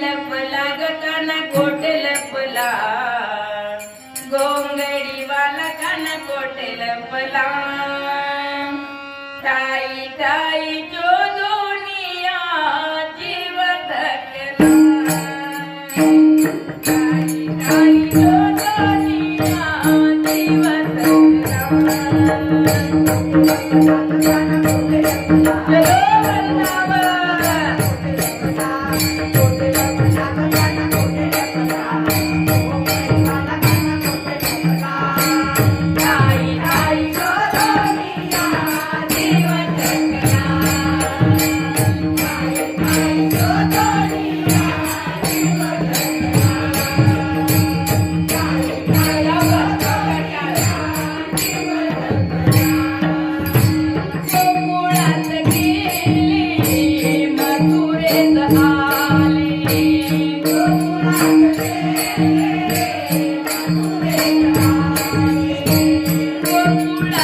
लपला गकाना कोट लपला गोंगडीवाला काना कोट लपला ताई ताई जो ताई ताई जो दुनिया जीव थकला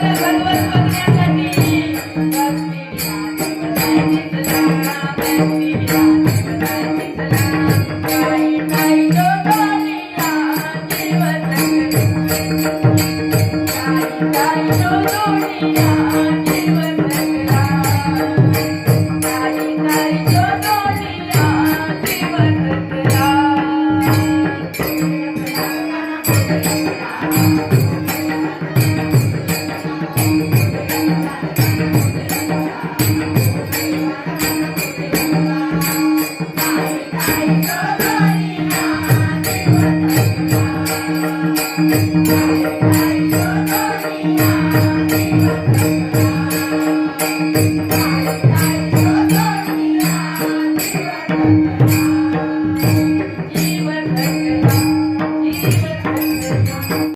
bantuan bantuan